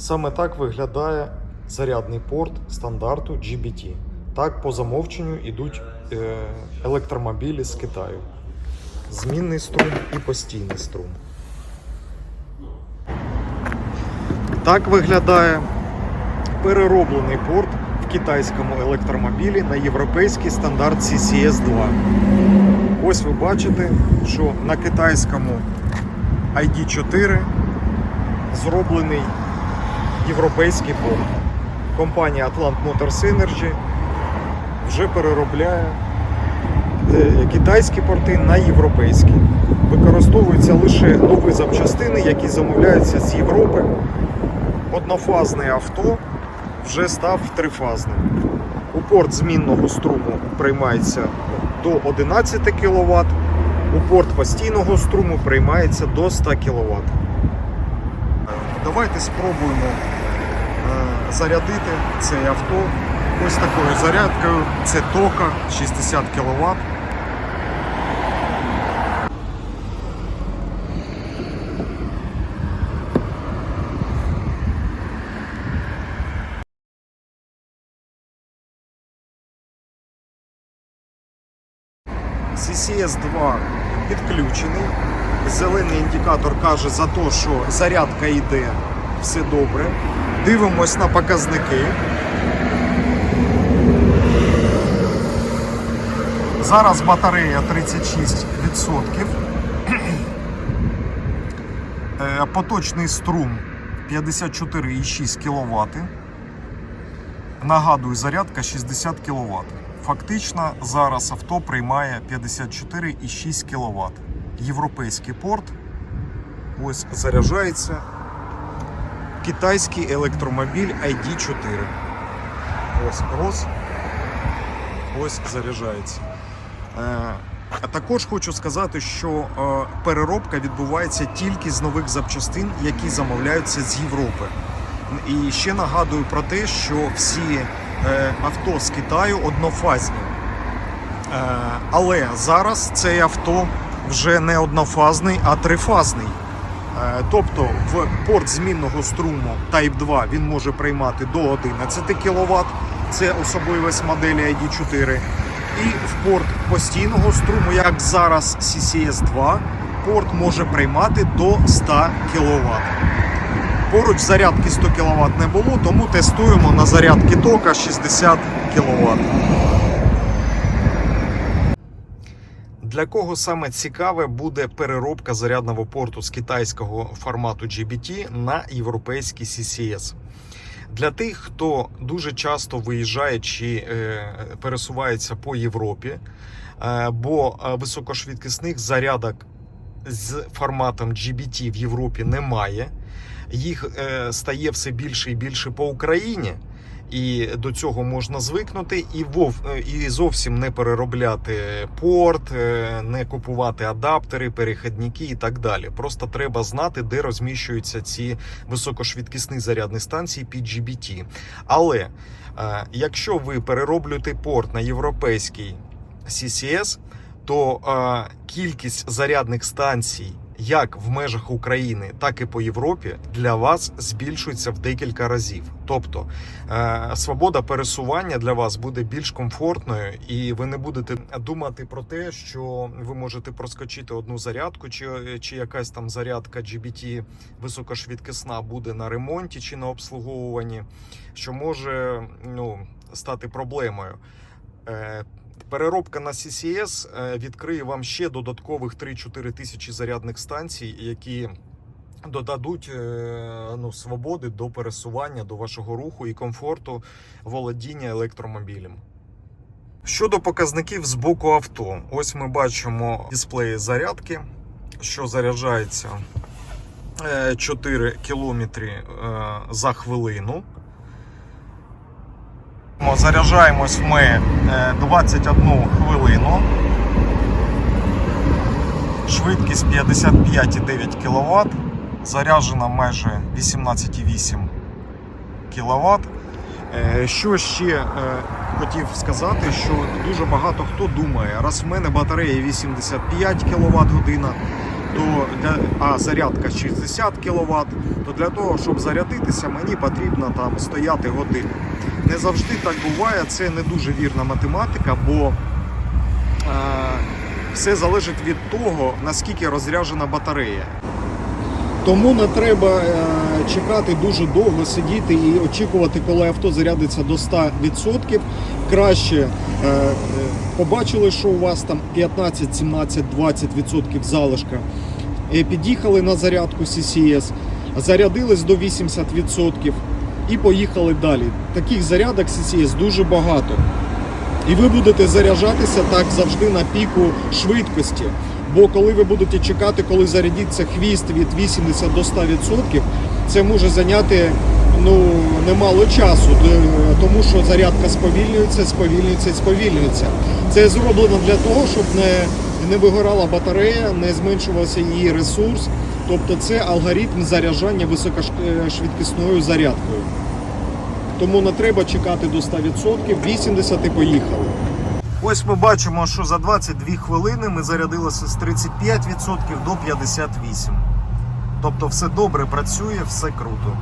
Саме так виглядає зарядний порт стандарту GBT. Так по замовченню йдуть е, електромобілі з Китаю. Змінний струм і постійний струм. Так виглядає перероблений порт в китайському електромобілі на європейський стандарт CCS 2. Ось ви бачите, що на китайському ID4 зроблений європейський порт. Компанія Atlant Motors Energy вже переробляє е, китайські порти на європейські. Використовуються лише нові запчастини, які замовляються з Європи. Однофазне авто вже став трифазним. У порт змінного струму приймається до 11 кВт, у порт постійного струму приймається до 100 кВт. Давайте спробуємо зарядити цей авто ось такою зарядкою. Це тока 60 кВт. CCS 2 підключений. Зелений індикатор каже за те, що зарядка йде, все добре. Дивимось на показники. Зараз батарея 36%. Е, Поточний струм 54,6 кВт. Нагадую, зарядка 60 кВт. Фактично зараз авто приймає 54,6 кВт. Європейський порт. Ось заряджається китайський електромобіль ID4. Ось роз. Ось заряджається. Е, А також хочу сказати, що е, переробка відбувається тільки з нових запчастин, які замовляються з Європи. І ще нагадую про те, що всі е, авто з Китаю однофазні. Але зараз цей авто вже не однофазний, а трифазний. Е, Тобто в порт змінного струму Type 2 він може приймати до 11 кВт, це особливість моделі ID4. І в порт постійного струму, як зараз CCS 2, порт може приймати до 100 кВт. Поруч зарядки 100 кВт не було, тому тестуємо на зарядки тока 60 кВт. Для кого саме цікаве буде переробка зарядного порту з китайського формату GBT на європейський CCS? Для тих, хто дуже часто виїжджає чи е, пересувається по Європі, е, бо е, високошвидкісних зарядок з форматом GBT в Європі немає. Їх е, стає все більше і більше по Україні. І до цього можна звикнути, і вов і зовсім не переробляти порт, е, не купувати адаптери, перехідники і так далі. Просто треба знати, де розміщуються ці високошвидкісні зарядні станції під GBT. Але е, якщо ви перероблюєте порт на європейський CCS, то е, кількість зарядних станцій як в межах України, так і по Європі для вас збільшується в декілька разів. Тобто е, свобода пересування для вас буде більш комфортною, і ви не будете думати про те, що ви можете проскочити одну зарядку, чи, чи якась там зарядка GBT високошвидкісна буде на ремонті чи на обслуговуванні, що може ну, стати проблемою. Е, Переробка на CCS е, відкриє вам ще додаткових 3-4 тисячі зарядних станцій, які додадуть е, ну, свободи до пересування, до вашого руху і комфорту володіння електромобілем. Щодо показників з боку авто, ось ми бачимо дисплеї зарядки, що заряджається е, 4 км за хвилину. Заряджаємось ми е, 21 хвилину. Швидкість 55,9 кВт. Заряджена майже 18,8 кВт. Е, Що ще е, хотів сказати, що дуже багато хто думає, раз в мене батарея 85 кВт година, то для, а зарядка 60 кВт, то для того, щоб зарядитися, мені потрібно там стояти годину. Не завжди так буває, це не дуже вірна математика, бо е, все залежить від того, наскільки розряджена батарея. Тому не треба е, чекати дуже довго, сидіти і очікувати, коли авто зарядиться до 100%. Краще е, е, побачили, що у вас там 15, 17, 20% залишка. Під'їхали на зарядку CCS, зарядились до 80% і поїхали далі. Таких зарядок CCS дуже багато. І ви будете заряджатися так завжди на піку швидкості. Бо коли ви будете чекати, коли зарядиться хвіст від 80 до 100%, це може зайняти ну, немало часу, тому що зарядка сповільнюється, сповільнюється сповільнюється. Це зроблено для того, щоб не, не вигорала батарея, не зменшувався її ресурс. Тобто це алгоритм заряджання високошвидкісною зарядкою. Тому не треба чекати до 100%, 80 і поїхали. Ось ми бачимо, що за 22 хвилини ми зарядилися з 35% до 58%. Тобто все добре працює, все круто.